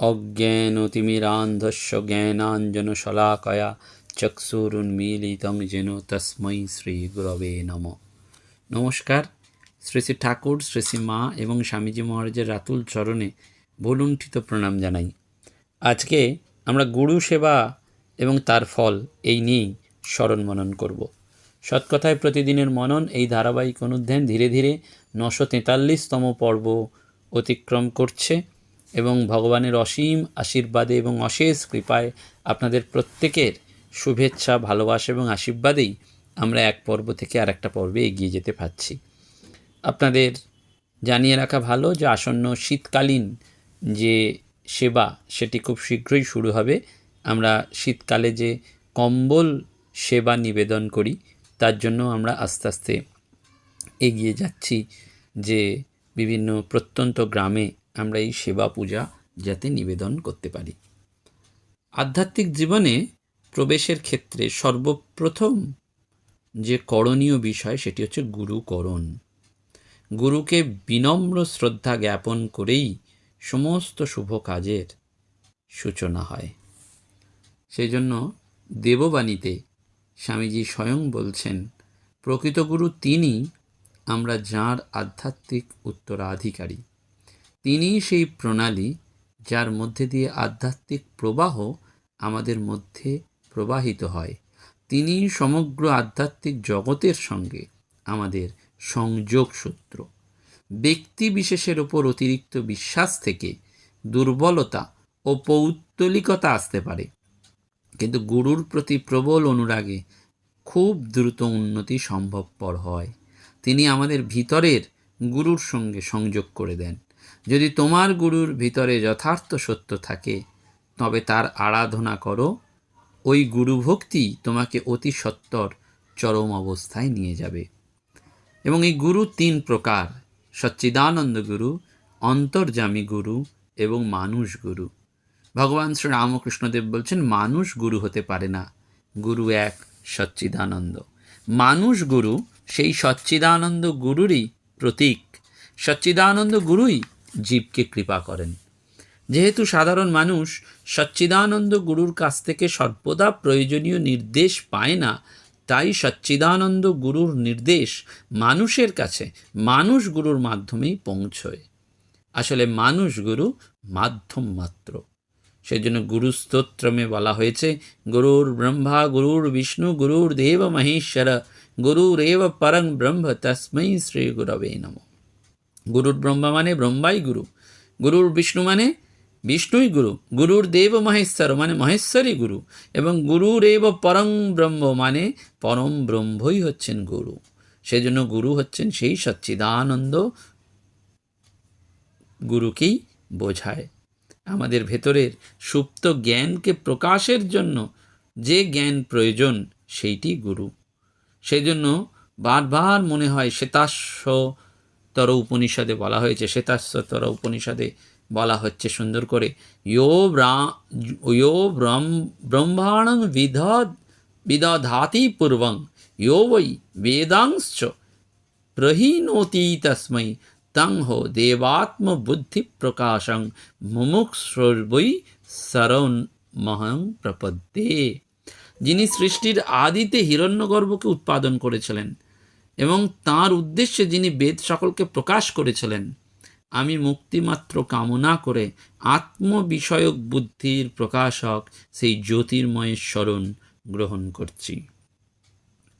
অজ্ঞানতিমিরান্ধস্য জ্ঞানাঞ্জনশলাকয়া চক্ষুরুন্মীলিতং যেন তস্मै শ্রী গুরবে নম। নমস্কার, শ্রী শ্রী ঠাকুর, শ্রী শ্রী মা এবং স্বামীজি মহারাজের রাতুল চরণে ভুলুণ্ঠিত প্রণাম জানাই। আজকে আমরা গুরু সেবা এবং তার ফল এই নিয়েই স্মরণ মনন করব। সৎকথায় প্রতিদিনের মনন এই ধারাবাহিক অনুধ্যান ধীরে ধীরে নশো তেতাল্লিশতম পর্ব অতিক্রম করছে এবং ভগবানের অসীম আশীর্বাদে এবং অশেষ কৃপায় আপনাদের প্রত্যেকের শুভেচ্ছা, ভালোবাসা এবং আশীর্বাদেই আমরা এক পর্ব থেকে আর একটা পর্বে এগিয়ে যেতে পারছি। আপনাদের জানিয়ে রাখা ভালো যে আসন্ন শীতকালীন যে সেবা, সেটি খুব শীঘ্রই শুরু হবে। আমরা শীতকালে যে কম্বল সেবা নিবেদন করি, তার জন্য আমরা আস্তে আস্তে এগিয়ে যাচ্ছি যে বিভিন্ন প্রত্যন্ত গ্রামে আমরা এই সেবা পূজা যাতে নিবেদন করতে পারি। আধ্যাত্মিক জীবনে প্রবেশের ক্ষেত্রে সর্বপ্রথম যে করণীয় বিষয় সেটি হচ্ছে গুরুকরণ। গুরুকে বিনম্র শ্রদ্ধা জ্ঞাপন করেই সমস্ত শুভ কাজের সূচনা হয়। সেই জন্য দেববাণীতে স্বামীজি স্বয়ং বলছেন, প্রকৃত গুরু তিনি আমরা যার আধ্যাত্মিক উত্তরাধিকারী। তিনি সেই প্রণালী যার মধ্যে দিয়ে আধ্যাত্মিক প্রবাহ আমাদের মধ্যে প্রবাহিত হয়। তিনি সমগ্র আধ্যাত্মিক জগতের সঙ্গে আমাদের সংযোগ সূত্র ব্যক্তি বিশেষের ওপর অতিরিক্ত বিশ্বাস থেকে দুর্বলতা ও পৌত্তলিকতা আসতে পারে। কিন্তু গুরুর প্রতি প্রবল অনুরাগে খুব দ্রুত উন্নতি সম্ভবপর হয়। তিনি আমাদের ভিতরের গুরুর সঙ্গে সংযোগ করে দেন। যদি তোমার গুরুর ভিতরে যথার্থ সত্য থাকে, তবে তার আরাধনা করো ওই গুরুভক্তি তোমাকে অতি সত্তর চরম অবস্থায় নিয়ে যাবে। এবং এই গুরু তিন প্রকার, সচ্চিদানন্দ গুরু অন্তর্জামী গুরু এবং মানুষ গুরু। ভগবান শ্রী রামকৃষ্ণদেব বলছেন, মানুষ গুরু হতে পারে না। গুরু এক, সচ্চিদানন্দ। মানুষ গুরু, সেই সচ্চিদানন্দ গুরুরই প্রতীক। সচ্চিদানন্দ গুরুই জীবকে কৃপা করেন। যেহেতু সাধারণ মানুষ সচ্চিদানন্দ গুরুর কাছ থেকে সর্বদা প্রয়োজনীয় নির্দেশ পায় না, তাই সচ্চিদানন্দ গুরুর নির্দেশ মানুষের কাছে, মানুষ গুরুর মাধ্যমেই পৌঁছয়। আসলে মানুষ গুরু মাধ্যম মাত্র। সেজন্য গুরু স্তোত্রমে বলা হয়েছে, গুরুর ব্রহ্মা, গুরুর বিষ্ণু, গুরুর দেব মহেশ্বর, গুরুরেব পরং ব্রহ্ম তস্মৈ শ্রী গুরবে নম। গুরুর ব্রহ্মা মানে ব্রহ্মাই গুরু। গুরুর বিষ্ণু মানে বিষ্ণুই গুরু, গুরুর দেব মহেশ্বর মানে মহেশ্বরী গুরু, এবং গুরুর এব পরম ব্রহ্ম মানে পরম ব্রহ্মই হচ্ছেন গুরু। সেজন্য গুরু হচ্ছেন সেই সচ্চিদানন্দ গুরুকেই বোঝায়। আমাদের ভেতরের সুপ্ত জ্ঞানকে প্রকাশের জন্য যে জ্ঞান প্রয়োজন, সেইটি গুরু। সেজন্য বারবার মনে হয় শ্বেতাশ্বতর উপনিষদে বলা হয়েছে, শ্বেতাশ্বতর উপনিষদে বলা হচ্ছে সুন্দর করে। ইয়ো ইয়ো ব্রহ্মাণং বিধ বিদধাতি পূর্বং, ইয়ো বৈ বেদাংশ্চ প্রহীনোতি তস্मै তং হো দেবাত্মবুদ্ধি প্রকাশং মুমুক্ষুর্বৈ শরণ মহং প্রপদ্যে। যিনি সৃষ্টির আদিতে হিরণ্যগর্ভকে উৎপাদন করেছিলেন এবং তার উদ্দেশ্যে যিনি বেদ সকলকে প্রকাশ করেছিলেন আমি মুক্তিমাত্র কামনা করে আত্মবিষয়ক বুদ্ধির প্রকাশক সেই জ্যোতির্ময়ের স্মরণ গ্রহণ করছি।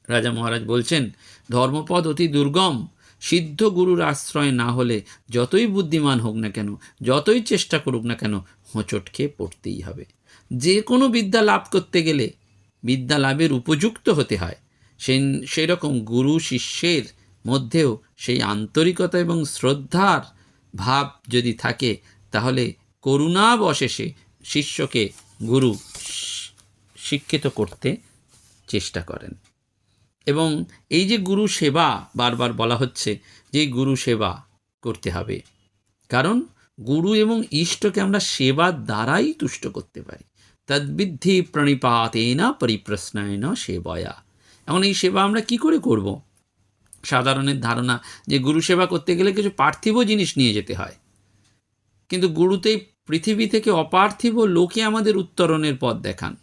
রাজা মহারাজ বলছেন, ধর্মপদ অতি দুর্গম, সিদ্ধ গুরুর আশ্রয় না হলে যতই বুদ্ধিমান হোক না কেন, যতই চেষ্টা করুক না কেন, হোঁচট খেয়ে পড়তেই হবে। যে কোনো বিদ্যা লাভ করতে গেলে বিদ্যা লাভের উপযুক্ত হতে হয়। সেই সেই রকম গুরু শিষ্যের মধ্যেও সেই আন্তরিকতা এবং শ্রদ্ধার ভাব যদি থাকে, তাহলে করুণাবশেষে শিষ্যকে গুরু শিক্ষিত করতে চেষ্টা করেন। এবং এই যে গুরু সেবা বারবার বলা হচ্ছে যে গুরু সেবা করতে হবে, কারণ গুরু এবং ইষ্টকে আমরা সেবার দ্বারাই তুষ্ট করতে পারি। তদ্বিদ্ধি প্রণিপাতেনা পরিপ্রশ্নয়ন সেবয়া। এখন এই সেবা আমরা কি করে করব? সাধারণের ধারণা যে গুরু সেবা করতে গেলে কিছু পার্থিব জিনিস নিয়ে যেতে হয়। কিন্তু গুরুতেই পৃথিবী থেকে অপার্থিব লোকে আমাদের উত্তরণের পথ দেখান।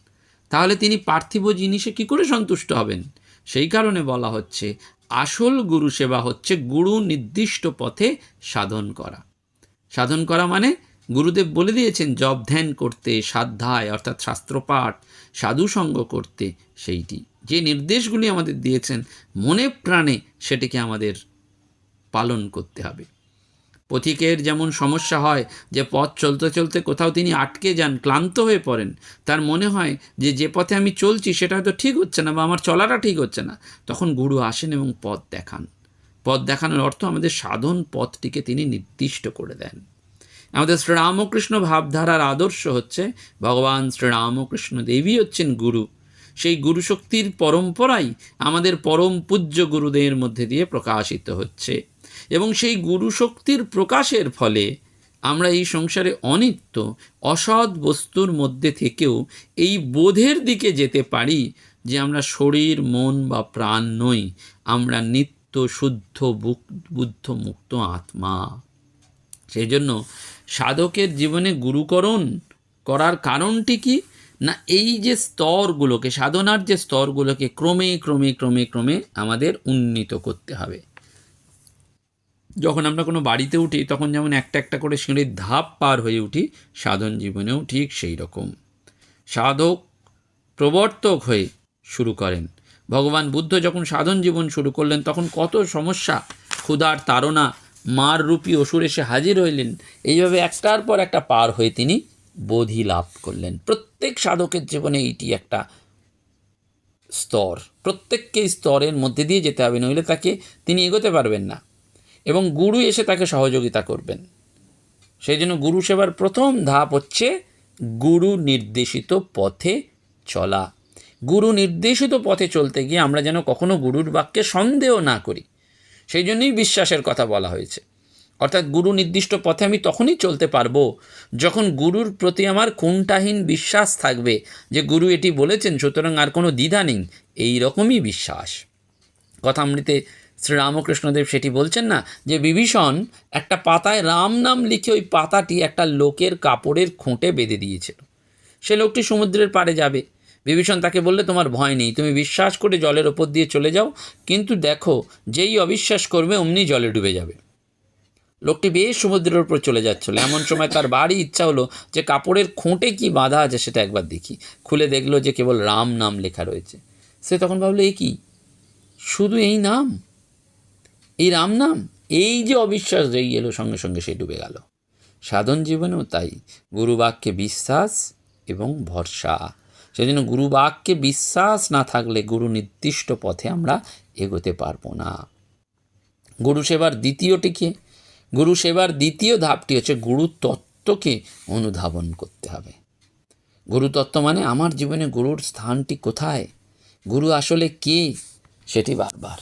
তাহলে তিনি পার্থিব জিনিসে কি করে সন্তুষ্ট হবেন? সেই কারণে বলা হচ্ছে, আসল গুরু সেবা হচ্ছে গুরু নির্দিষ্ট পথে সাধন করা। সাধন করা মানে গুরুদেব বলে দিয়েছেন জব ধ্যান করতে, সাধ্যায়, অর্থাৎ শাস্ত্রপাঠ, সাধুসঙ্গ করতে, সেইটি। যে নির্দেশগুলি আমাদের দিয়েছেন, মনে প্রাণে সেটিকে আমাদের পালন করতে হবে। পথিকের যেমন সমস্যা হয় যে পথ চলতে চলতে কোথাও তিনি আটকে যান, ক্লান্ত হয়ে পড়েন, তার মনে হয় যে যে পথে আমি চলছি সেটা হয়তো ঠিক হচ্ছে না বা আমার চলাটা ঠিক হচ্ছে না। তখন গুরু আসেন এবং পথ দেখান। পথ দেখানোর অর্থ আমাদের সাধন পথটিকে তিনি নির্দিষ্ট করে দেন। আমাদের শ্রীরামকৃষ্ণ ভাবধারার আদর্শ হচ্ছে, ভগবান শ্রীরামকৃষ্ণ দেবী হচ্ছেন গুরু। সেই গুরু শক্তির পরম্পরাই আমাদের পরম পূজ্য গুরুদের মধ্যে দিয়ে প্রকাশিত হচ্ছে। এবং সেই গুরু শক্তির প্রকাশের ফলে আমরা এই সংসারে অনিত্য, অসৎ বস্তুর মধ্যে থেকেও এই বোধের দিকে যেতে পারি যে আমরা শরীর, মন বা প্রাণ নই, আমরা নিত্য শুদ্ধ বুদ্ধ মুক্ত আত্মা। সেই জন্য সাধকের জীবনে গুরুকরণ করার কারণটি কি? না, এই যে স্তরগুলোকে, সাধনার যে স্তরগুলোকে ক্রমে ক্রমে ক্রমে ক্রমে আমাদের উন্নীত করতে হবে। যখন আমরা কোনো বাড়িতে উঠি, তখন যেমন একটা একটা করে সিঁড়ির ধাপ পার হয়ে উঠি, সাধন জীবনেও ঠিক সেই রকম। সাধক, প্রবর্তক হয়ে শুরু করেন। ভগবান বুদ্ধ যখন সাধন জীবন শুরু করলেন, তখন কত সমস্যা, ক্ষুধার তাড়না, মার রূপী অসুর এসে হাজির হইলেন। এইভাবে একটার পর একটা পার হয়ে তিনি বোধি লাভ করলেন। প্রত্যেক সাধকের জীবনে এইটি একটা স্তর। প্রত্যেককে স্তরের মধ্যে দিয়ে যেতে হবে, নইলে তাকে তিনি এগোতে পারবেন না এবং গুরু এসে তাকে সহযোগিতা করবেন। সেই জন্য গুরু সেবার প্রথম ধাপ হচ্ছে গুরু নির্দেশিত পথে চলা। গুরু নির্দেশিত পথে চলতে গিয়ে আমরা যেন কখনো গুরুর বাক্যে সন্দেহ না করি। সেই জন্যই বিশ্বাসের কথা বলা হয়েছে। অর্থাৎ গুরু নির্দিষ্ট পথে আমি তখনই চলতে পারব, যখন গুরুর প্রতি আমার কোনটাহীন বিশ্বাস থাকবে যে গুরু এটি বলেছেন, সুতরাং আর কোনো দ্বিধা নেই। এই রকমই বিশ্বাস। কথামৃতে শ্রীরামকৃষ্ণদেব সেটি বলছেন না, যে বিভীষণ, একটা পাতায় রাম নাম লিখে ওই পাতাটি একটা লোকের কাপড়ের খুঁটে বেঁধে দিয়েছিল। সে লোকটি সমুদ্রের পাড়ে যাবে। বিভীষণ তাকে বললে, তোমার ভয় নেই, তুমি বিশ্বাস করে জলের ওপর দিয়ে চলে যাও, কিন্তু দেখো, যেই অবিশ্বাস করবে, অমনি জলে ডুবে যাবে। লোকটি বেশ সমুদ্রের উপর চলে যাচ্ছিল। এমন সময় তার বাড়ি ইচ্ছা হলো যে কাপড়ের খুঁটে কি বাঁধা আছে সেটা একবার দেখি। খুলে দেখল যে কেবল রাম নাম লেখা রয়েছে। সে তখন ভাবলো, এ কি? শুধু এই নাম? এই রাম নাম? এই যে অবিশ্বাস যেই এলো সঙ্গে সঙ্গে সে ডুবে গেল। সাধন জীবনেও তাই। গুরুবাক্যে বিশ্বাস এবং ভরসা। সেই জন্য গুরুবাক্যে বিশ্বাস না থাকলে গুরু নির্দিষ্ট পথে আমরা এগোতে পারব না। গুরু সেবার দ্বিতীয়টি কি? গুরু সেবার দ্বিতীয় ধাপটি হচ্ছে গুরু তত্ত্বকে অনুধাবন করতে হবে। গুরু তত্ত্ব মানে আমার জীবনে গুরুর স্থানটি কোথায়? গুরু আসলে কে? সেটি বারবার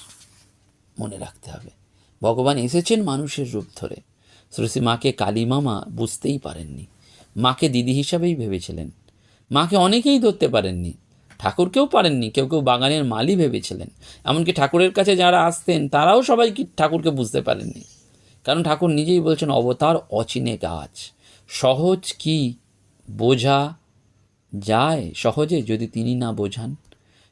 মনে রাখতে হবে। ভগবান এসেছেন মানুষের রূপ ধরে। শ্রী মাকে কালী মামা বুঝতেই পারেননি। মাকে দিদি হিসাবেই ভেবেছিলেন। মাকে অনেকেই ধরতে পারেননি। ঠাকুরকেও পারেননি। কেউ কেউ বাগানের মালি ভেবেছিলেন। এমনকি ঠাকুরের কাছে যারা আসতেন, তারাও সবাই কি ঠাকুরকে বুঝতে পারেননি। কারণ ঠাকুর নিজেই বলছেন, অবতার অচিনে গাছ। সহজ কি বোঝা যায়? সহজে যদি তিনি না বোঝান।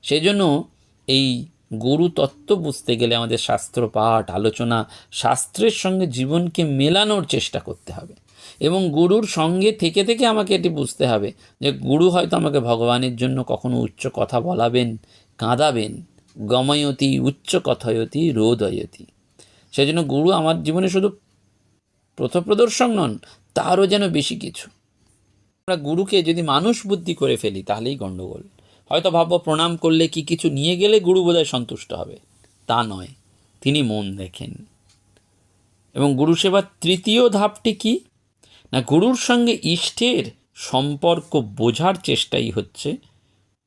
সেজন্য এই গুরু তত্ত্ব বুঝতে গেলে আমাদের শাস্ত্র পাঠ, আলোচনা, শাস্ত্রের সঙ্গে জীবনকে মেলানোর চেষ্টা করতে হবে। এবং গুরুর সঙ্গে থেকে থেকে আমাকে এটি বুঝতে হবে যে গুরু হয়তো আমাকে ভগবানের জন্য কখনো উচ্চ কথা বলাবেন, কাঁদাবেন, গময়তি, উচ্চ কথয়তি, রোদয়তি। সেজন্য গুরু আমার জীবনে শুধু প্রথপ্রদর্শক নন, তারও যেন বেশি কিছু। আমরা গুরুকে যদি মানুষ বুদ্ধি করে ফেলি, তাহলেই গণ্ডগোল হয়তো ভাববো প্রণাম করলে কি কিছু নিয়ে গেলে গুরু বোধহয় সন্তুষ্ট হবে। তা নয়, তিনি মন দেখেন। এবং গুরু সেবার তৃতীয় ধাপটি কি? না, গুরুর সঙ্গে ইষ্টের সম্পর্ক বোঝার চেষ্টাই হচ্ছে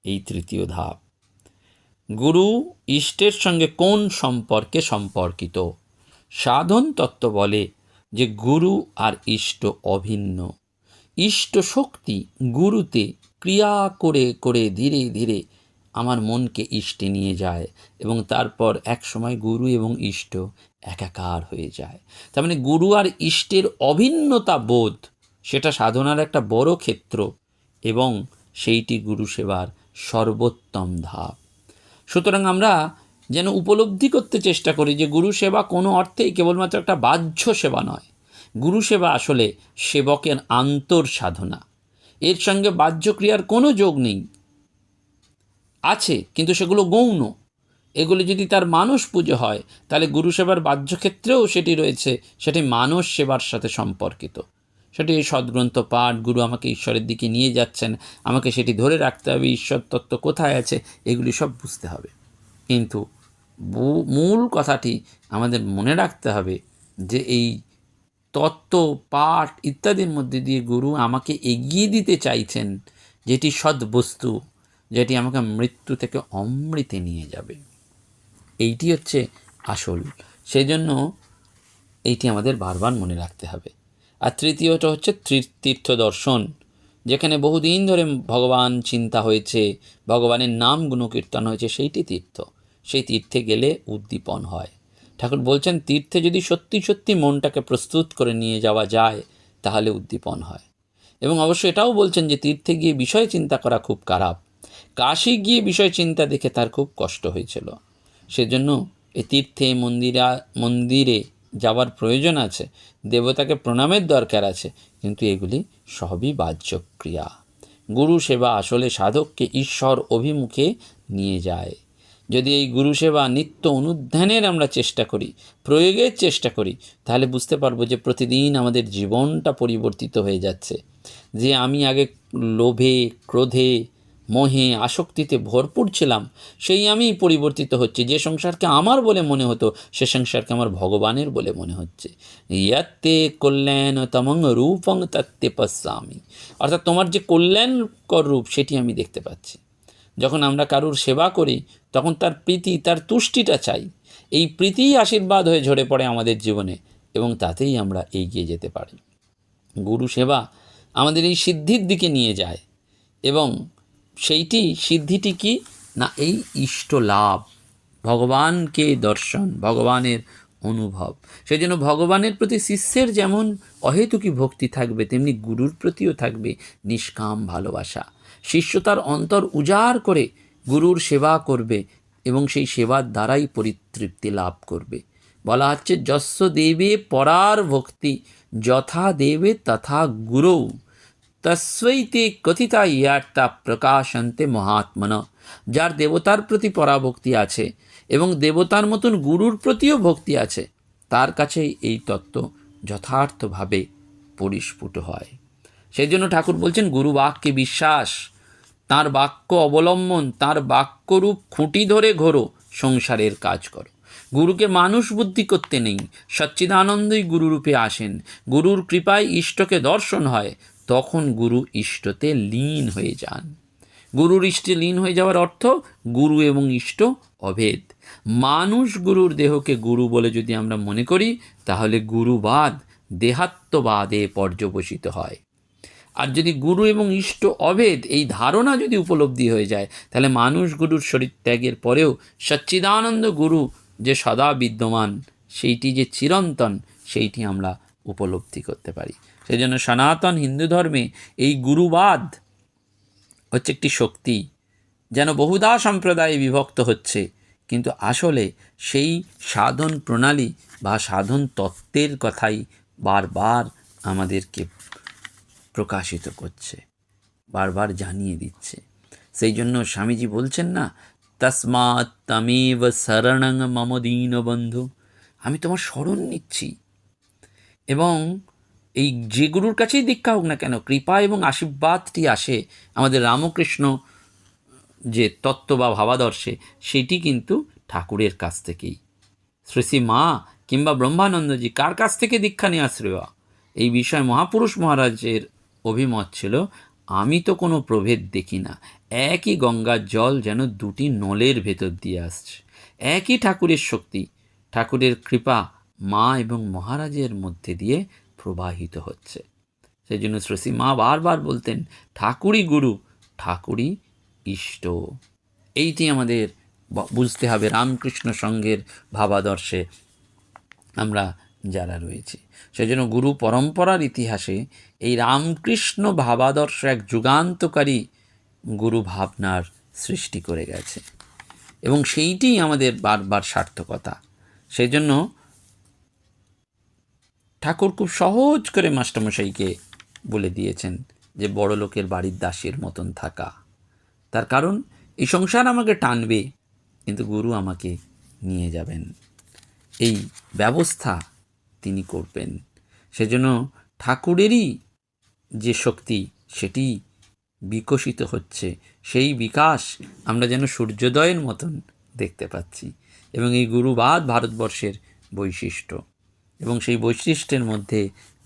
এই তৃতীয় ধাপ। গুরু ইষ্টের সঙ্গে কোন সম্পর্কে সম্পর্কিত? সাধন তত্ত্ব বলে যে গুরু আর ইষ্ট অভিন্ন। ইষ্ট শক্তি গুরুতে ক্রিয়া করে করে ধীরে ধীরে আমার মনকে ইষ্টে নিয়ে যায় এবং তারপর এক সময় গুরু এবং ইষ্ট একাকার হয়ে যায়। তার মানে গুরু আর ইষ্টের অভিন্নতা বোধ, সেটা সাধনার একটা বড় ক্ষেত্র এবং সেইটি গুরু সেবার সর্বোত্তম ধাপ। সুতরাং আমরা যেন উপলব্ধি করতে চেষ্টা করি যে গুরু সেবা কোনো অর্থেই কেবলমাত্র একটা বাহ্য সেবা নয়। গুরু সেবা আসলে সেবকের আন্তর সাধনা। এর সঙ্গে বাহ্য ক্রিয়ার কোনো যোগ নেই। আছে, কিন্তু সেগুলো গৌণ। এগুলি যদি তার মানস পুজো হয়, তাহলে গুরু সেবার বাহ্য ক্ষেত্রেও সেটি রয়েছে, সেটি মানস সেবার সাথে সম্পর্কিত। সেটি এই সদ্গ্রন্থ পাঠ, গুরু আমাকে ঈশ্বরের দিকে নিয়ে যাচ্ছেন, আমাকে সেটি ধরে রাখতে হবে ঈশ্বর তত্ত্ব কোথায় আছে, এগুলি সব বুঝতে হবে। কিন্তু মূল কথাটি আমাদের মনে রাখতে হবে যে এই তত্ত্ব, পাঠ ইত্যাদির মধ্যে দিয়ে গুরু আমাকে এগিয়ে দিতে চাইছেন, যেটি সদ্বস্তু, যেটি আমাকে মৃত্যু থেকে অমৃতে নিয়ে যাবে। এইটি হচ্ছে আসল। সেই জন্য এইটি আমাদের বারবার মনে রাখতে হবে। আর তৃতীয়টা হচ্ছে তীর- তীর্থ দর্শন যেখানে বহুদিন ধরে ভগবান চিন্তা হয়েছে, ভগবানের নাম গুণকীর্তন হয়েছে, সেইটি তীর্থ। সেই তীর্থে গেলে উদ্দীপন হয়। ঠাকুর বলছেন, তীর্থে যদি সত্যি সত্যি মনটাকে প্রস্তুত করে নিয়ে যাওয়া যায়, তাহলে উদ্দীপন হয়। এবং অবশ্য এটাও বলছেন যে, তীর্থে গিয়ে বিষয় চিন্তা করা খুব খারাপ। কাশি গিয়ে বিষয় চিন্তা দেখে তার খুব কষ্ট হয়েছিল। সেজন্য এ তীর্থে, মন্দিরা, মন্দিরে যাওয়ার প্রয়োজন আছে, দেবতাকে প্রণামের দরকার আছে, কিন্তু এগুলি সবই বাহ্য ক্রিয়া গুরু সেবা আসলে সাধককে ঈশ্বর অভিমুখে নিয়ে যায়। যদি এই গুরু সেবা নিত্য অনুধ্যানের আমরা চেষ্টা করি, প্রয়োগের চেষ্টা করি, তাহলে বুঝতে পারব যে প্রতিদিন আমাদের জীবনটা পরিবর্তিত হয়ে যাচ্ছে। যে আমি আগে লোভে, ক্রোধে, মোহে, আসক্তিতে ভরপুর ছিলাম, সেই আমি পরিবর্তিত হচ্ছে। যে সংসারকে আমার বলে মনে হতো, সে সংসারকে আমার ভগবানের বলে মনে হচ্ছে। ইয়াত্তে কল্যাণ তমং রূপং তত্তে পশ্যামি। অর্থাৎ তোমার যে কল্যাণকর রূপ, সেটি আমি দেখতে পাচ্ছি। যখন আমরা কারুর সেবা করি, তখন তার প্রীতি, তার তুষ্টিটা চাই। এই প্রীতিই আশীর্বাদ হয়ে ঝরে পড়ে আমাদের জীবনে এবং তাতেই আমরা এগিয়ে যেতে পারি। গুরু সেবা আমাদের এই সিদ্ধির দিকে নিয়ে যায় এবং সেইটি, সিদ্ধিটি কি? না, এই ইষ্ট লাভ, ভগবানকে দর্শন, ভগবানের অনুভব। সেই জন্য ভগবানের প্রতি শিষ্যের যেমন অহেতুকী ভক্তি থাকবে, তেমনি গুরুর প্রতিও থাকবে নিষ্কাম ভালোবাসা। শিষ্য তার অন্তর উজাড় করে গুরুর সেবা করবে এবং সেই সেবার দ্বারাই পরিতৃপ্তি লাভ করবে। বলা হচ্ছে, যস্য দেবে পরার ভক্তি, যথা দেবে তথা গুরু তস্বৈতে কথিতা ইয়ার্তা প্রকাশন্তে মহাত্মন। যার দেবতার প্রতি পরাভক্তি আছে এবং দেবতার মতন গুরুর প্রতিও ভক্তি আছে, তার কাছে এই তত্ত্ব যথার্থভাবে পরিস্ফুট হয়। সেই জন্য ঠাকুর বলছেন গুরু বাক্যে বিশ্বাস তার বাক্য অবলম্বন, তার বাক্যরূপ খুঁটি ধরে ঘোরো, সংসারের কাজ করো। গুরুকে মানুষ বুদ্ধি করতে নেই। সচ্চিদানন্দই গুরুরূপে আসেন। গুরুর কৃপায় ইষ্টকে দর্শন হয়, তখন গুরু ইষ্টতে লীন হয়ে যান। গুরুর ইষ্টে লীন হয়ে যাওয়ার অর্থ গুরু এবং ইষ্ট অভেদ। মানুষ গুরুর দেহকে গুরু বলে যদি আমরা মনে করি, তাহলে গুরুবাদ দেহাত্মবাদে পর্যবসিত হয়। আর যদি গুরু এবং ইষ্ট অভেদ এই ধারণা যদি উপলব্ধি হয়ে যায়, তাহলে মানুষ গুরুর শরীর ত্যাগের পরেও সচ্চিদানন্দ গুরু যে সদা বিদ্যমান, সেইটি যে চিরন্তন, সেইটি আমরা উপলব্ধি করতে পারি। সেই জন্য সনাতন হিন্দু ধর্মে এই গুরুবাদ হচ্ছে একটি শক্তি, যেন বহুদা সম্প্রদায়ে বিভক্ত হচ্ছে। কিন্তু আসলে সেই সাধন প্রণালী বা সাধন তত্ত্বের কথাই বারবার আমাদেরকে প্রকাশিত করছে, বারবার জানিয়ে দিচ্ছে। সেই জন্য স্বামীজি বলছেন না তসমাৎ তমেব শরণং মম দীন বন্ধু, আমি তোমার স্মরণ নিচ্ছি। এবং এই যে গুরুর কাছেই দীক্ষা হোক না কেন, কৃপা এবং আশীর্বাদটি আসে আমাদের রামকৃষ্ণ যে তত্ত্ব বা ভাবাদর্শে, সেটি কিন্তু ঠাকুরের কাছ থেকেই। শ্রী মা কিংবা ব্রহ্মানন্দজি কার কাছ থেকে দীক্ষা নেওয়া শ্রেয়? এই বিষয়ে মহাপুরুষ মহারাজের অভিমত ছিল, আমি তো কোনো প্রভেদ দেখি না। একই গঙ্গার জল যেন দুটি নলের ভেতর দিয়ে আসছে। একই ঠাকুরের শক্তি, ঠাকুরের কৃপা মা এবং মহারাজের মধ্যে দিয়ে প্রবাহিত হচ্ছে। সেই জন্য শ্রী মা বারবার বলতেন, ঠাকুরই গুরু, ঠাকুরই ইষ্ট। এইটি আমাদের বুঝতে হবে রামকৃষ্ণ সঙ্গের ভাবাদর্শে আমরা যারা রয়েছি। সেজন্য গুরু পরম্পরার ইতিহাসে এই রামকৃষ্ণ ভাবাদর্শ এক যুগান্তকারী গুরু ভাবনার সৃষ্টি করে গেছে। এবং সেইটিই আমাদের বারবার সার্থকতা। সেই জন্য ঠাকুর খুব সহজ করে মাস্টারমশাইকে বলে দিয়েছেন যে, বড় লোকের বাড়ির দাসের মতন থাকা। তার কারণ, এই সংসার আমাকে টানবে, কিন্তু গুরু আমাকে নিয়ে যাবেন। এই ব্যবস্থা তিনি করবেন। সেজন্য ঠাকুরেরই যে শক্তি, সেটি বিকশিত হচ্ছে। সেই বিকাশ আমরা যেন সূর্যোদয়ের মতন দেখতে পাচ্ছি এবং এই গুরুবাদ ভারতবর্ষের বৈশিষ্ট্য। এবং সেই বৈশিষ্ট্যের মধ্যে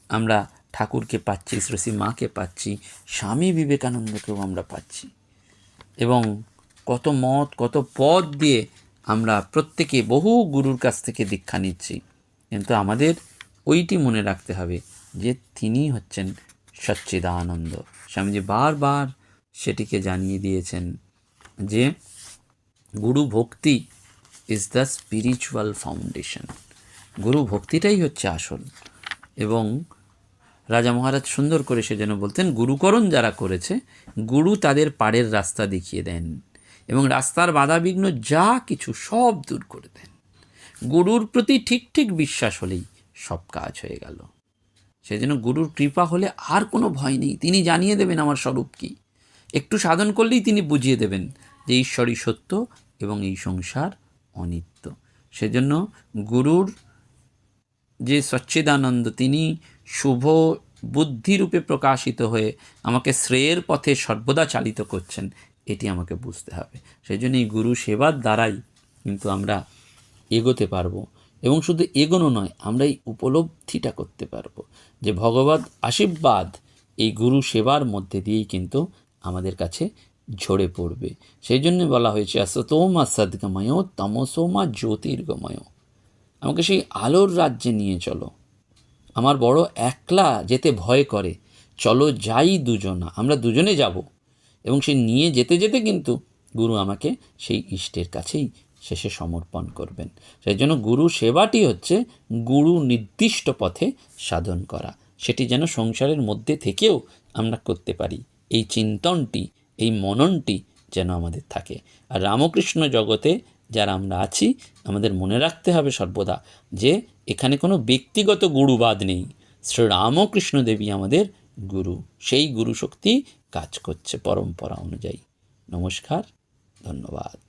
আমরা ঠাকুরকে পাচ্ছি, শ্রী মাকে পাচ্ছি, স্বামী বিবেকানন্দকেও আমরা পাচ্ছি। এবং কত মত, কত পদ দিয়ে আমরা প্রত্যেকে বহু গুরুর কাছ থেকে দীক্ষা নিচ্ছি। কিন্তু আমাদের ওইটি মনে রাখতে হবে যে তিনি হচ্ছেন সচ্চিদানন্দ। স্বামীজি বারবার সেটিকে জানিয়ে দিয়েছেন যে গুরু ভক্তি ইজ দ্য স্পিরিচুয়াল ফাউন্ডেশন গুরু ভক্তিটাই হচ্ছে আসল। এবং রাজা মহারাজ সুন্দর করে সে যেন বলতেন, গুরুকরণ যারা করেছে, গুরু তাদের পাড়ের রাস্তা দেখিয়ে দেন এবং রাস্তার বাধাবিঘ্ন যা কিছু সব দূর করে দেন। গুরুর প্রতি ঠিক ঠিক বিশ্বাস হলেই সব কাজ হয়ে গেল। সেজন্য গুরুর কৃপা হলে আর কোনো ভয় নেই। তিনি জানিয়ে দেবেন আমার স্বরূপ কী। একটু সাধন করলেই তিনি বুঝিয়ে দেবেন যে ঈশ্বরই সত্য এবং এই সংসার অনিত্য। সেজন্য গুরুর যে সচ্চিদানন্দ, তিনি শুভ বুদ্ধিরূপে প্রকাশিত হয়ে আমাকে শ্রেয়ের পথে সর্বদা চালিত করছেন, এটি আমাকে বুঝতে হবে। সেই জন্য এই গুরু সেবার দ্বারাই কিন্তু আমরা এগোতে পারব। এবং শুধু এগোনো নয় আমরা এই উপলব্ধিটা করতে পারব। যে ভগবত আশীর্বাদ এই গুরু সেবার মধ্যে দিয়েই কিন্তু আমাদের কাছে ঝরে পড়বে। সেই জন্য বলা হয়েছে আসতোমা সদ্গময়, তমসোমা জ্যোতির্গময়। আমাকে সেই আলোর রাজ্যে নিয়ে চলো। আমার বড় একলা যেতে ভয় করে। চলো যাই দুজনা, আমরা দুজনে যাব। এবং সে নিয়ে যেতে যেতে কিন্তু গুরু আমাকে সেই ইষ্টের কাছেই শেষে সমর্পণ করবেন। সেই জন্য গুরু সেবাটি হচ্ছে গুরু নির্দিষ্ট পথে সাধন করা। সেটি যেন সংসারের মধ্যে থেকেও আমরা করতে পারি। এই চিন্তনটি, এই মননটি যেন আমাদের থাকে। আর রামকৃষ্ণ জগতে যারা আমরা আছি, আমাদের মনে রাখতে হবে সর্বদা যে এখানে কোনো ব্যক্তিগত গুরুবাদ নেই। শ্রী রামকৃষ্ণ দেবী আমাদের গুরু। সেই গুরু শক্তি কাজ করছে পরম্পরা অনুযায়ী। নমস্কার, ধন্যবাদ।